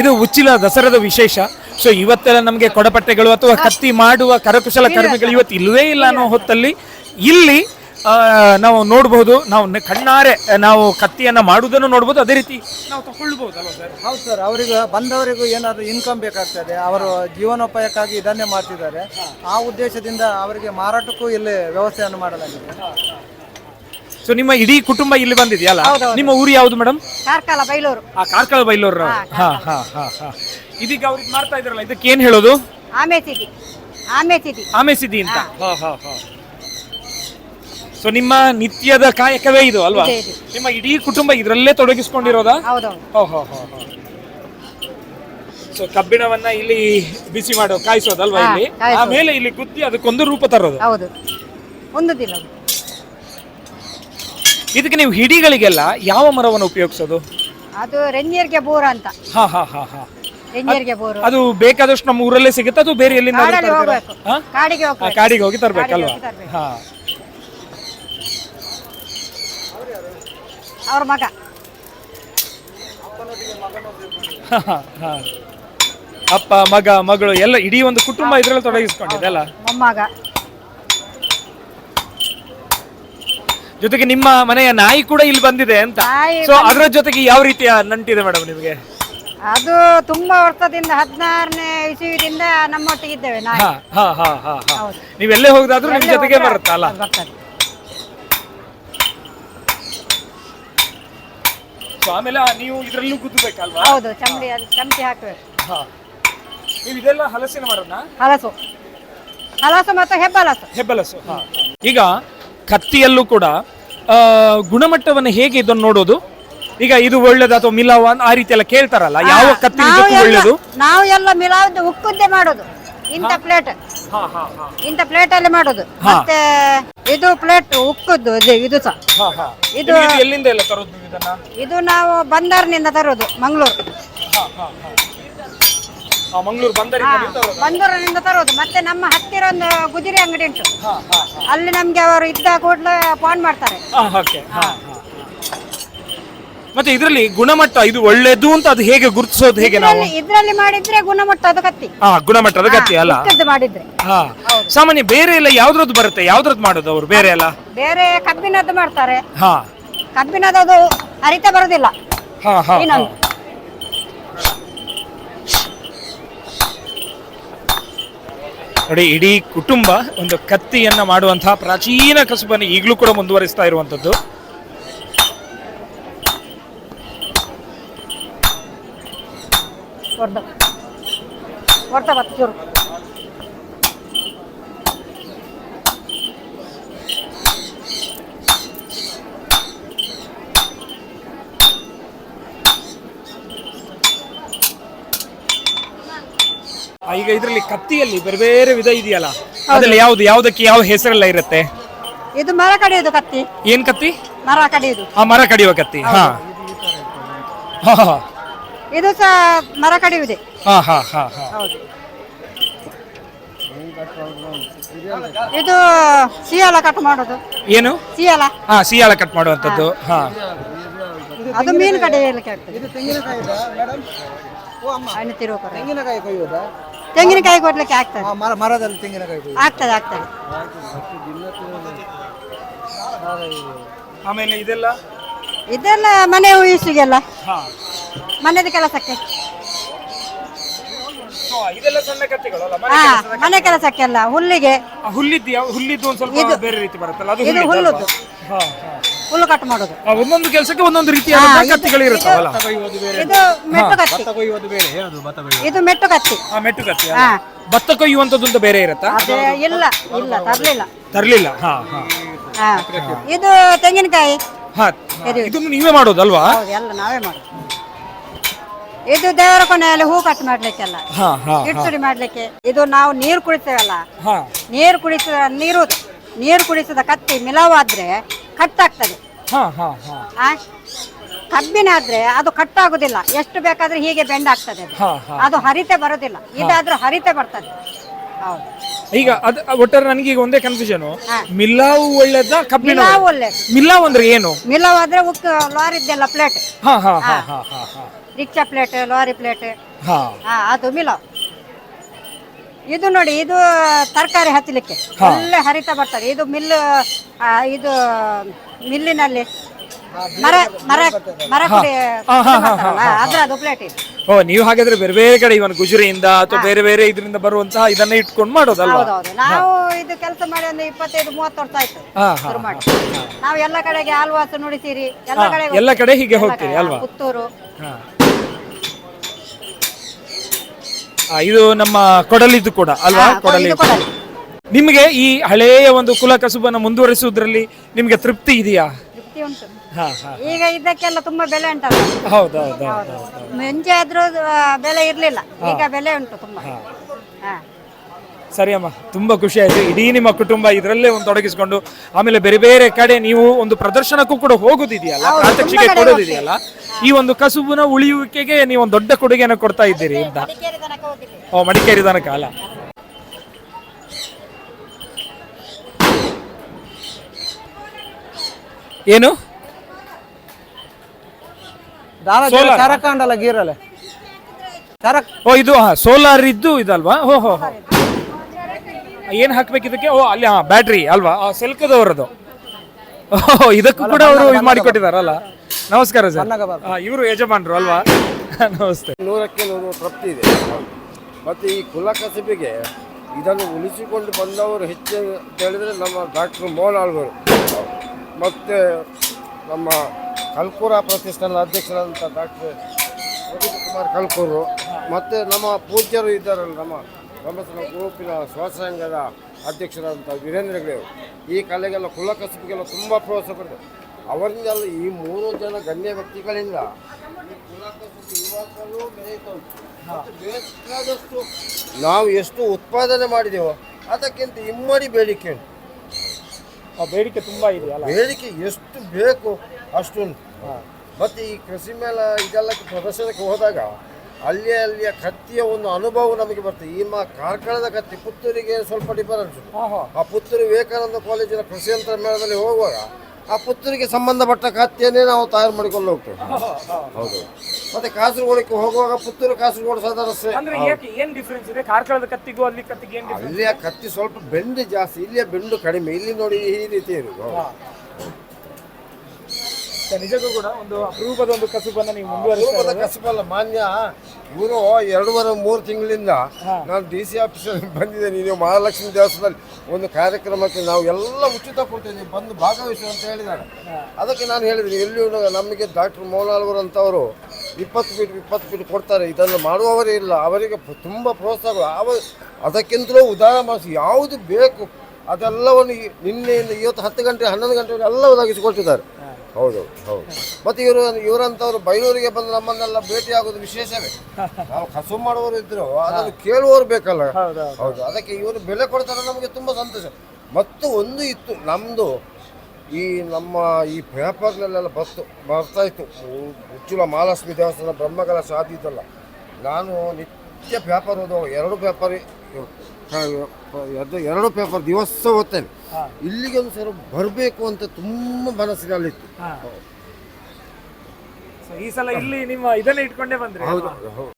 ಇದು ಉಚ್ಚಿಲ ದಸರಾದ ವಿಶೇಷ. ಸೊ ಇವತ್ತೆಲ್ಲ ನಮಗೆ ಕೊಡಪಟ್ಟೆಗಳು ಅಥವಾ ಕತ್ತಿ ಮಾಡುವ ಕರಕುಶಲ ಕರ್ಮಿಗಳು ಇವತ್ತು ಇಲ್ಲವೇ ಇಲ್ಲ ಅನ್ನೋ ಹೊತ್ತಲ್ಲಿ ಇಲ್ಲಿ ನಾವು ನೋಡಬಹುದು ನಾವು ಕಣ್ಣಾರೆ ನಾವು ಕತ್ತಿಯನ್ನ ಮಾಡುವುದನ್ನು ನೋಡಬಹುದು ಅದೇ ರೀತಿ ನಾವು ತಗೊಳ್ಬಹುದು ಅಲ್ವಾ ಸರ್? ಹೌದು ಸರ್ ಅವರಿಗೆ ಬಂದವರಿಗೂ ಏನಾದರೂ ಇನ್ಕಮ್ ಬೇಕಾಗ್ತದೆ ಅವರು ಜೀವನೋಪಾಯಕ್ಕಾಗಿ ಇದನ್ನೇ ಮಾಡ್ತಿದ್ದಾರೆ. ಆ ಉದ್ದೇಶದಿಂದ ಅವರಿಗೆ ಮಾರಾಟಕ್ಕೂ ಇಲ್ಲಿ ವ್ಯವಸ್ಥೆಯನ್ನು ಮಾಡಲಾಗಿದೆ. ಸೊ ನಿಮ್ಮ ಇಡೀ ಕುಟುಂಬ ಇಲ್ಲಿ ಬಂದಿದೆಯಲ್ಲ ನಿಮ್ಮ ಊರು ಯಾವುದು ಮೇಡಮ್ ಕಾರ್ಕಳ ಬೈಲೂರು. ಆ ಕಾರ್ಕಳ ಬೈಲೂರು. ಹಾ ಹಾ ಹಾ ಹಾ ಇದೀಗ ಅವ್ರಿಗೆ ಮಾಡ್ತಾ ಇದ್ರಲ್ಲ ಇದಕ್ಕೆ ಏನ್ ಹೇಳೋದು? ಆಮೇಸಿದಿ ಅಂತ. ಸೊ ನಿಮ್ಮ ನಿತ್ಯದ ಕಾಯಕವೇ ಇದು ಅಲ್ವಾ? ಇದೆ, ಇದೆ. ನಿಮ್ಮ ಇಡೀ ಕುಟುಂಬ ಇದರಲ್ಲೇ ತೊಡಗಿಸ್ಕೊಂಡಿರೋದ? ಹೌದೌದು. ಸೊ ಕಬ್ಬಿಣವನ್ನ ಇಲ್ಲಿ ಬಿಸಿ ಮಾಡೋ ಕಾಯಿಸೋದಲ್ವಾ ಹಾ, ಇಲ್ಲಿ? ಕಾಯಿಸೋದು. ಆಮೇಲೆ ಇಲ್ಲಿ ಕುತ್ತಿ ಅದಕ್ಕೊಂದು ರೂಪ ತರೋದು. ಹೌದು. ಹೊಂದುದಿಲ್ಲ ಅದು. ಇದಕ್ಕೆ ನೀವು ಹಿಡಿಗಳಿಗೆಲ್ಲ ಯಾವ ಮರವನ್ನು ಉಪಯೋಗಿಸೋದು? ಅದು ರೆಂಜಿಯರ್ಗೆ ಬೋರ್ ಅಂತ. ಹಾ ಹಾ ಹಾ ಹಾ. ಬೋರು. ಅದು ಬೇಕಾದಷ್ಟು ನಮ್ಮ ಊರಲ್ಲೇ ಸಿಗುತ್ತೆ ಅದು ಬೇರೆ ಎಲ್ಲಿಂದ ಕಾಡಲ್ಲಿ ಹೋಗ್ಬೇಕು. ಕಾಡಿಗೆ ಹೋಗ್ಬೇಕು. ಕಾಡಿಗೆ ಹೋಗಿ ತರ್ಬೇಕಲ್ವಾ? ಕಾಡಿಗೆ ಹೋಗಿ ತರ್ಬೇಕು. ಹಾ. ಅವ್ರ ಮಗ. ಹಾ, ಹಾ. ಅಪ್ಪ ಮಗ ಮಗಳು ಎಲ್ಲ ಇಡೀ ಒಂದು ಕುಟುಂಬ ಇದ್ರಲ್ಲಿ ತೊಡಗಿಸ್ಕೊಂಡಿದೆ ಅಲ್ಲ? ಮೊಮ್ಮಗ. ಜೊತೆಗೆ ನಿಮ್ಮ ಮನೆಯ ನಾಯಿ ಕೂಡ ಇಲ್ಲಿ ಬಂದಿದೆ ಅಂತ. ನಾಯಿ ಸೊ ಅದರ ಜೊತೆಗೆ ಯಾವ ರೀತಿಯ ನಂಟಿದೆ ಮೇಡಮ್ ನಿಮಗೆ? ಅದು ತುಂಬಾ ವರ್ಷದಿಂದ ಹದಿನಾರನೇ ಇಸುವಿನಿಂದ ನಮ್ಮೊಟ್ಟಿಗಿದ್ದೇವೆ ನಾಯಿ. ಹಾ ಹಾ ಹಾ ಹಾ ಹಾ. ಹೌದು. ನೀವೆಲ್ಲೇ ಹೋಗದಾದ್ರೂ ನಿಮ್ ಎಲ್ಲಿ ಜೊತೆಗೆ ಬರುತ್ತ ಅಲ್ಲ? ಅದು ಬರ್ತದೆ. ಸೊ ಆಮೇಲೆ ನೀವು ಇದ್ರಲ್ಲೂ ಗುದ್ದಬೇಕಲ್ವಾ ಹೌದು ಚಮಡಿ ಅದು ಚಮಚಿ ಹಾಕಬೇಕು ಹಾ. ನೀವು ಇದೆಲ್ಲ ಹಲಸಿನ ಮರನ? ಹಲಸು. ಹಲಸು ಮತ್ತು ಹೆಬ್ಬಲಸು. ಹೆಬ್ಬಲಸು. ಈಗ ಕತ್ತಿಯಲ್ಲೂ ಕೂಡ ಗುಣಮಟ್ಟವನ್ನು ಹೇಗೆ ಇದನ್ನು ನೋಡೋದು? ಈಗ ಇದು ಒಳ್ಳೇದು ಅಥವಾ ಮಿಲಾವ ಆ ರೀತಿ ಎಲ್ಲ ಕೇಳ್ತಾರಲ್ಲ ಯಾವ ಕತ್ತಿ ನಾವು ನಿಜಕ್ಕೂ ಎಲ್ಲ ಒಳ್ಳೇದು? ನಾವು ಎಲ್ಲ ಮಿಲಾವ್ದು ಉಕ್ಕುದ್ದೆ ಮಾಡೋದು ಇಂಥ ಪ್ಲೇಟ್ ಹಾ ಹಾ ಹಾ. ಇಂಥ ಪ್ಲೇಟ್ ಅಲ್ಲಿ ಮಾಡೋದು. ಮತ್ತೆ ಇದು ಪ್ಲೇಟ್ ಉಕ್ಕುದ್ದು ಇದು ಇದು ಸಹ. ಹಾ ಹಾ. ಇದು- ಎಲ್ಲಿಂದ ಎಲ್ಲ ತರೋದು ನೀವು ಇದನ್ನ? ಇದು ನಾವು ಬಂದರ್ನಿಂದ ತರೋದು ಮಂಗಳೂರು. ಹಾ ಹಾ ಹಾ. ಆ, ಮಂಗಳೂರು ಬಂದರಿಂದ ನೀವು ತರೋದು. ಮತ್ತೆ ನಮ್ಮ ಹತ್ತಿರ ಒಂದು ಗುಜಿರಿ ಅಂಗಡಿ ಉಂಟು. ಅಲ್ಲಿ ನಮ್ಗೆ ಅವರು ಇದ್ದ ಕೂಡಲೇ ಫೋನ್ ಮಾಡ್ತಾರೆ. ಓಕೆ ಮತ್ತೆ ಇದರಲ್ಲಿ ಗುಣಮಟ್ಟ ಇದು ಒಳ್ಳೇದು ಅಂತ ಅದು ಹೇಗೆ ಗುರುತಿಸೋದು ಹೇಗೆ ನಾವು? ಇದ್ರಲ್ಲಿ ಮಾಡಿದ್ರೆ ಗುಣಮಟ್ಟ ಅದು ಕತ್ತಿ ಹಾ ಗುಣಮಟ್ಟ ಅದು ಕತ್ತಿ ಅಲ್ಲ? ಉಕ್ಕದ್ದು ಮಾಡಿದ್ರೆ. ಹಾ. ಸಾಮಾನ್ಯ ಬೇರೆ ಎಲ್ಲ ಯಾವ್ದ್ರದ್ದು ಬರುತ್ತೆ? ಯಾವ್ದ್ರದ್ದು ಮಾಡೋದು ಅವರು? ಬೇರೆ ಎಲ್ಲ? ಬೇರೆ ಕಬ್ಬಿನದ್ದು ಮಾಡ್ತಾರೆ. ಹಾ. ಕಬ್ಬಿನದ್ದು ಅದು ಅರಿತ ಬರೋದಿಲ್ಲ. ಹಾ ಹಾ ಹಾ. ಇನ್ನೊಂದು ನೋಡಿ ಇಡೀ ಕುಟುಂಬ ಒಂದು ಕತ್ತಿಯನ್ನ ಮಾಡುವಂತಹ ಪ್ರಾಚೀನ ಕಸುಬನ್ನು ಈಗಲೂ ಕೂಡ ಮುಂದುವರಿಸ್ತಾ ಇರುವಂತದ್ದು ಹೊರ್ದ ಹೊರ್ತ ಈಗ ಇದರಲ್ಲಿ ಕತ್ತಿಯಲ್ಲಿ ಬೇರೆ ಬೇರೆ ವಿಧ ಇದೆಯಲ್ಲ? ಅದ್ರಲ್ಲಿ ಯಾವ್ದು ಯಾವ್ದಕ್ಕೆ ಯಾವ ಹೆಸರೆಲ್ಲ ಇರುತ್ತೆ? ಇದು ಮರ ಕಡಿಯೋದು ಕತ್ತಿ. ಏನ್ ಕತ್ತಿ? ಮರ ಕಡಿಯೋದು. ಆ ಮರ ಕಡಿಯುವ ಕತ್ತಿ. ಹಾ. ಹಾ ಹಾ. ಇದು ಸಹ ಮರ ಕಡಿಯುವುದೇ. ಹಾ ಹಾ ಹಾ ಹಾ. ಹೌದು. ಇದು ಸಿಯಾಲ ಕಟ್ ಮಾಡೋದು. ಏನು? ಸಿಯಾಲ. ಹಾ ಸಿಯಾಳ ಕಟ್ ಮಾಡುವಂತದ್ದು ಹಾ. ಅದು ಮೀನು ಕಡಿಯಲಿಕ್ಕೆ ಆಗ್ತದೆ. ಇದು ತೆಂಗಿನಕಾಯಿ ಮೇಡಮ್ ಓ ಅಮ್ಮ. ಹಣ್ಣು ತಿರುವು ತೆಂಗಿನಕಾಯಿ ಕೊಯ್ಯೋದಾ ತೆಂಗಿನಕಾಯಿ ಕೊಡ್ಲಿಕ್ಕೆ ಆಗ್ತದೆ. ಆ, ಮರ ಮರದಲ್ಲಿ ತೆಂಗಿನಕಾಯಿ ಆಗ್ತದೆ ಆಗ್ತದೆ. ಆಮೇಲೆ ಇದೆಲ್ಲ? ಇದೆಲ್ಲ ಮನೆ ಉಯಿಸಿಗೆಲ್ಲ ಹಾ. ಮನೆದ ಕೆಲಸಕ್ಕೆ. ಹಾ, ಇದೆಲ್ಲ ಸಣ್ಣ ಕತ್ತಿಗಳಲ್ಲ ಮನೆ ಹಾ ಕೆಲಸದ ಮನೆ ಕೆಲಸಕ್ಕೆಲ್ಲ ಹುಲ್ಲಿಗೆ. ಆ, ಹುಲ್ಲಿದ್ದು ಯಾವ ಹುಲ್ಲಿದ್ದು ಒಂದ್ ಸ್ವಲ್ಪ ಬೇರೆ ರೀತಿ ಬರುತ್ತಲ್ಲ ಅದು ಇದು ಹುಲ್ಲಿದ್ದು ಹುಲ್ಲುದು ಹಾ, ಹಾ. ಹುಲ್ಲು ಕಟ್ ಮಾಡೋದು. ಆ, ಒಂದೊಂದು ಕೆಲಸಕ್ಕೆ ಒಂದೊಂದು ರೀತಿಯ ಹಾ, ಇದು- ಮೆಟ್ಟು ಕತ್ತಿ. ಇದು ಮೆಟ್ಟು ಕತ್ತಿ. ಆ ಮೆಟ್ಟು ಕತ್ತಿ ಅಲ್ಲ? ಹಾ. ಭತ್ತ ಕೊಯ್ಯುವಂತದ್ದು ಅಂತ ಬೇರೆ ಇರುತ್ತಾ? ಅದೇ ಇಲ್ಲ ಇಲ್ಲ ತರ್ಲಿಲ್ಲ. ತರ್ಲಿಲ್ಲ. ಹಾ ಹಾ. ಹಾ. ಇದು ತೆಂಗಿನಕಾಯಿ. ಹಾ ಇದನ್ನು ನೀವೇ ಮಾಡೋದಲ್ವಾ ಹೌದು ಎಲ್ಲ ನಾವೇ ಮಾಡೋದು. ಇದು ದೇವರ ಕೊನೆಯಲ್ಲಿ ಹೂ ಕಟ್ ಮಾಡ್ಲಿಕ್ಕೆಲ್ಲ. ಹಾ ಹಾ ಕಿಡ್ಸುಡಿ ಮಾಡ್ಲಿಕ್ಕೆ. ಇದು ನಾವು ನೀರು ಕುಡಿತೇವಲ್ಲ? ಹಾ. ನೀರು ಕುಡಿಸಿದ ನೀರು ನೀರು ಕುಡಿಸಿದ ಕತ್ತಿ ಮಿಲವಾದ್ರೆ ಕಟ್ಟಾಗ್ತದೆ. ಹಾ ಹಾ ಹಾ. ಆ ಕಬ್ಬಿನಾದ್ರೆ ಅದು ಕಟ್ಟಾಗುದಿಲ್ಲ. ಎಷ್ಟು ಬೇಕಾದ್ರೆ ಹೀಗೆ ಬೆಂಡ್ ಆಗ್ತದೆ ಅದು. ಹಾ ಹಾ. ಅದು ಹರಿತೆ ಬರೋದಿಲ್ಲ. ಇದಾದ್ರೂ ಹರಿತೆ ಬರ್ತದೆ. ಹೌದು. ಈಗ ಅದ್ ಒಟ್ಟಾರೆ ನನಗೆ ಈಗ ಒಂದೇ ಕನ್ಫ್ಯೂಷನ್ ಮಿಲ್ಲಾವ್ ಮಿಲ್ಲಾವು ಒಳ್ಳೇದ ಕಬ್ಬಿಣ ಮಿಲಾವ್ ಒಳ್ಳೆ ಮಿಲ್ಲಾವ್ ಅಂದ್ರೆ ಏನು? ಮಿಲ್ಲಾವ್ ಉಕ್ಕು ಲಾರಿದ್ದೆಲ್ಲ ಪ್ಲೇಟ್ ಹಾ ಹಾ ಹಾ ಹಾ. ಹಾ ಹಾ ರಿಕ್ಷಾ ಪ್ಲೇಟ್ ಲಾರಿ ಪ್ಲೇಟ್ ಹಾ. ಹಾ ಅದು ಮಿಲಾವ್. ಇದು ನೋಡಿ ಇದು ತರಕಾರಿ ಹಚ್ಚಲಿಕ್ಕೆ. ಒಳ್ಳೆ ಹರಿತ ಬರ್ತದೆ. ಇದು ಮಿಲ್ ಇದು ಮಿಲ್ಲಿನಲ್ಲಿ ಮರ ಮರ ಮರ ಕುಡಿ ಅದ್ರ ಅದು ಪ್ಲೇಟ್ ಇದು. ಓ ನೀವು ಹಾಗಾದ್ರೆ ಬೇರೆ ಬೇರೆ ಕಡೆ ಇವನ್ ಗುಜರಿಯಿಂದ ಅಥವಾ ಬೇರೆ ಬೇರೆ ಇದರಿಂದ ಬರುವಂತಹ ಇದನ್ನ ಇಟ್ಕೊಂಡು ಮಾಡೋದಲ್ವಾ? ಹೌದೌದು. ನಾವು ಇದು ಕೆಲಸ ಮಾಡಿ ಒಂದು ಇಪ್ಪತ್ತೈದು ಮೂವತ್ತು ವರ್ಷ ಆಯ್ತು ಹಾ ಹಾ ಶುರು ಮಾಡಿ. ನಾವು ಎಲ್ಲ ಕಡೆಗೆ ಆಲ್ವಾಸು ನುಡಿಸಿರಿ ಎಲ್ಲ ಹಾ, ಕಡೆ ಎಲ್ಲ ಕಡೆ ಹೀಗೆ ಹೋಗ್ತೀರಿ ಅಲ್ವಾ? ಪುತ್ತೂರು ಹಾ. ಆ, ಇದು ನಮ್ಮ ಕೊಡಲಿದ್ದು ಕೂಡ ಅಲ್ವಾ? ಕೊಡಲಿ. ನಿಮಗೆ ಈ ಹಳೆಯ ಒಂದು ಕುಲ ಕಸುಬನ್ನು ಮುಂದುವರಿಸುವುದರಲ್ಲಿ ನಿಮ್ಗೆ ತೃಪ್ತಿ ಇದೆಯಾ? ತೃಪ್ತಿ ಉಂಟು. ಹಾ ಹಾ ಈಗ ಇದಕ್ಕೆಲ್ಲ ತುಂಬಾ ಬೆಲೆ ಉಂಟಲ್ಲ ಹೌದೌದು ಮುಂಚೆ ಆದ್ರೂ ಆ, ಬೆಲೆ ಇರ್ಲಿಲ್ಲ. ಈಗ ಬೆಲೆ ಉಂಟು ತುಂಬಾ. ಹಾ. ಸರಿ ಅಮ್ಮ ತುಂಬಾ ಖುಷಿ ಆಯ್ತು. ಇಡೀ ನಿಮ್ಮ ಕುಟುಂಬ ಇದರಲ್ಲೇ ಒಂದು ತೊಡಗಿಸಿಕೊಂಡು ಆಮೇಲೆ ಬೇರೆ ಬೇರೆ ಕಡೆ ನೀವು ಒಂದು ಪ್ರದರ್ಶನಕ್ಕೂ ಕೂಡ ಹೋಗುದಿದೆಯಲ್ಲ ಪ್ರಾತ್ಯಕ್ಷಿಕೆ ಕೊಡೋದಿದೆಯಲ್ಲ ಈ ಒಂದು ಕಸುಬಿನ ಉಳಿಯುವಿಕೆಗೆ ನೀವು ಒಂದು ದೊಡ್ಡ ಕೊಡುಗೆಯನ್ನು ಕೊಡ್ತಾ ಇದ್ದೀರಿ ಅಂತ. ಓ ಮಡಿಕೇರಿ ತನಕ ಅಲ್ಲ. ಏನು? ಉಂಟಲ್ಲ ಓ ಇದು ಹಾ ಸೋಲಾರ್ ಇದ್ದು ಇದಲ್ವಾ? ಓಹೋ ಹೋ ಹೋ. ಏನ್ ಹಾಕ್ಬೇಕು ಇದಕ್ಕೆ? ಓ ಅಲ್ಲಿ ಹಾ ಬ್ಯಾಟ್ರಿ ಅಲ್ವಾ? ಸೆಲ್ಕದವರದು ಓಹ್ ಇದಕ್ಕೂ ಕೂಡ ಅವರು ಇದು ಮಾಡಿಕೊಟ್ಟಿದಾರಲ್ಲ ನಮಸ್ಕಾರ ಸರ್. ಇವರು ಯಜಮಾನ್ರು ಅಲ್ವಾ? ನಮಸ್ತೆ. ನೂರಕ್ಕೆ ನೂರು ತೃಪ್ತಿ ಇದೆ. ಮತ್ತು ಈ ಕುಲ ಕಸಬಿಗೆ ಇದನ್ನು ಉಳಿಸಿಕೊಂಡು ಬಂದವರು ಹೆಚ್ಚು ಅಂತ ಹೇಳಿದರೆ ನಮ್ಮ ಡಾಕ್ಟರ್ ಮೋಹನ್ ಆಳ್ವರು ಮತ್ತು ನಮ್ಮ ಕಲ್ಕೂರ ಪ್ರತಿಷ್ಠಾನದ ಅಧ್ಯಕ್ಷರಾದಂಥ ಡಾಕ್ಟರ್ ಕುಮಾರ್ ಕಲ್ಕೂರು. ಮತ್ತು ನಮ್ಮ ಪೂಜ್ಯರು ಇದ್ದಾರಲ್ಲ ನಮ್ಮ ಧರ್ಮಸ್ಥಳ ಗ್ರೂಪಿನ ಸ್ವಾಸಂಗದ ಅಧ್ಯಕ್ಷರಾದಂಥ ವೀರೇಂದ್ರ ಹೆಗ್ಡೆ ಈ ಕಲೆಗೆಲ್ಲ ಕುಲ ಕಸಬಿಗೆಲ್ಲ ತುಂಬ ಪ್ರೋತ್ಸಾಹ ಕೊಡ್ತಾರೆ ಅವರಿಂದಲ್ಲ ಈ ಮೂರು ಜನ ಗಣ್ಯ ವ್ಯಕ್ತಿಗಳಿಂದ ಉಂಟು. ನಾವು ಎಷ್ಟು ಉತ್ಪಾದನೆ ಮಾಡಿದೆವೋ ಅದಕ್ಕಿಂತ ಇಮ್ಮಡಿ ಬೇಡಿಕೆ ಉಂಟು. ಆ, ಬೇಡಿಕೆ ತುಂಬ ಇದೆ ಅಲ್ಲ? ಬೇಡಿಕೆ ಎಷ್ಟು ಬೇಕು ಅಷ್ಟುಂಟು. ಮತ್ತು ಈ ಕೃಷಿ ಮೇಲೆ ಇದೆಲ್ಲ ಪ್ರದರ್ಶನಕ್ಕೆ ಹೋದಾಗ ಅಲ್ಲಿಯ ಅಲ್ಲಿಯ ಕತ್ತಿಯ ಒಂದು ಅನುಭವ ನಮಗೆ ಬರ್ತದೆ. ಈ ಮಾ ಕಾರ್ಕಳದ ಕತ್ತಿ ಪುತ್ತೂರಿಗೆ ಸ್ವಲ್ಪ ಡಿಫರೆನ್ಸ್ ಆ ಪುತ್ತೂರು ವಿವೇಕಾನಂದ ಕಾಲೇಜಿನ ಕೃಷಿ ಯಂತ್ರ ಮೇಳದಲ್ಲಿ ಹೋಗುವಾಗ ಆ ಪುತ್ತೂರಿಗೆ ಸಂಬಂಧಪಟ್ಟ ಕತ್ತಿಯನ್ನೇ ನಾವು ತಯಾರು ಮಾಡಿಕೊಂಡು ಹೋಗ್ತೇವೆ. ಹೌದು. ಮತ್ತೆ ಕಾಸರಗೋಡಕ್ಕೆ ಹೋಗುವಾಗ ಪುತ್ತೂರು ಕಾಸರಗೋಡು ಸದಸ್ಯ. ಅಂದ್ರೆ ಏಕೆ ಏನ್ ಡಿಫ್ರೆನ್ಸ್ ಇದೆ? ಕಾರ್ಕಳದ ಕತ್ತಿಗೂ ಅಲ್ಲಿ ಕತ್ತಿಗೆ ಏನ್ ಡಿಫ್ರೆನ್ಸ್ ಅಲ್ಲಿಯ ಕತ್ತಿ ಸ್ವಲ್ಪ ಬೆಂಡು ಜಾಸ್ತಿ ಇಲ್ಲಿಯ ಬೆಂಡು ಕಡಿಮೆ. ಇಲ್ಲಿ ನೋಡಿ ಈ ರೀತಿ ಇರುದು ನಿಜಕ್ಕೂ ಕೂಡ ಒಂದು ಅಪರೂಪದ ಒಂದು ಕಸುಬನ್ನ ನೀವು ಮುಂದುವರಿಸ್ತಾ. ಕಸಬಲ್ಲ ಮಾನ್ಯ. ಇವರು ಎರಡೂವರೆ ಮೂರು ತಿಂಗಳಿಂದ ನಾನು ಡಿ ಸಿ ಆಫೀಸಲ್ಲಿ ಬಂದಿದ್ದೇನೆ. ನೀವು ಮಹಾಲಕ್ಷ್ಮಿ ದೇವಸ್ಥಾನದಲ್ಲಿ ಒಂದು ಕಾರ್ಯಕ್ರಮಕ್ಕೆ ನಾವು ಎಲ್ಲ ಉಚಿತ ಕೊಡ್ತೀವಿ. ಬಂದು ಭಾಗವಹಿಸಿ ಅಂತ ಹೇಳಿದ್ದಾರೆ. ಅದಕ್ಕೆ ನಾನು ಹೇಳಿದ್ದೀನಿ ಎಲ್ಲಿಯೂ ನಮಗೆ ಡಾಕ್ಟರ್ ಮೋನಾಲ್ವರು ಅಂತವರು ಇಪ್ಪತ್ತು ಫೀಟ್ ಇಪ್ಪತ್ತು ಫೀಟ್ ಕೊಡ್ತಾರೆ. ಇದನ್ನು ಮಾಡುವವರೇ ಇಲ್ಲ. ಅವರಿಗೆ ಪ- ತುಂಬ ಪ್ರೋತ್ಸಾಹ ಅವ ಅದಕ್ಕಿಂತಲೂ ಉದಾರ ಮಾಡಿಸಿ ಯಾವುದು ಬೇಕು ಅದೆಲ್ಲವನ್ನು ಈ- ನಿನ್ನೆಯಿಂದ ಇವತ್ತು ಹತ್ತು ಗಂಟೆ ಹನ್ನೊಂದು ಗಂಟೆ ಎಲ್ಲ ಒದಗಿಸಿಕೊಟ್ಟಿದ್ದಾರೆ ಹೌದು ಹೌದು. ಮತ್ತೆ ಇವರು ಇವರಂತವ್ರು ಬೈಲೂರಿಗೆ ಬಂದು ನಮ್ಮನ್ನೆಲ್ಲ ಭೇಟಿ ಆಗೋದು ವಿಶೇಷವೇ? ನಾವು ಕಸು ಮಾಡುವವರು ಇದ್ರು ಅದನ್ನು ಕೇಳುವವರು ಬೇಕಲ್ಲ? ಹೌದು ಅದಕ್ಕೆ ಇವರು ಬೆಲೆ ಕೊಡ್ತಾರೆ ನಮಗೆ ತುಂಬಾ ಸಂತೋಷ. ಮತ್ತು ಒಂದು ಇತ್ತು ನಮ್ಮದು ಈ ನಮ್ಮ ಈ ಪೇಪರ್ನಲ್ಲೆಲ್ಲ ಬಸ್ತು ಬರ್ತಾ ಇತ್ತು. ಉಚ್ಚುಲ ಮಹಾಲಕ್ಷ್ಮಿ ದೇವಸ್ಥಾನ ಬ್ರಹ್ಮಕಲ ಶಾದಿ ನಾನು ನಿತ್ಯ ಪೇಪರ್ ಓದೋ ಎರಡು ಪೇಪರ್ ಅದು ಎರಡು ಪೇಪರ್ ದಿವಸ ಓದ್ತೇನೆ. ಇಲ್ಲಿಗೆ ಒಂದು ಸಲ ಬರಬೇಕು ಅಂತ ತುಂಬಾ ಮನಸ್ಸಿನಲ್ಲಿತ್ತು. ಈ ಸಲ ಇಲ್ಲಿ ನಿಮ್ಮ ಇದನ್ನೇ ಇಟ್ಕೊಂಡೇ ಬಂದ್ರಿ? ಹೌದು.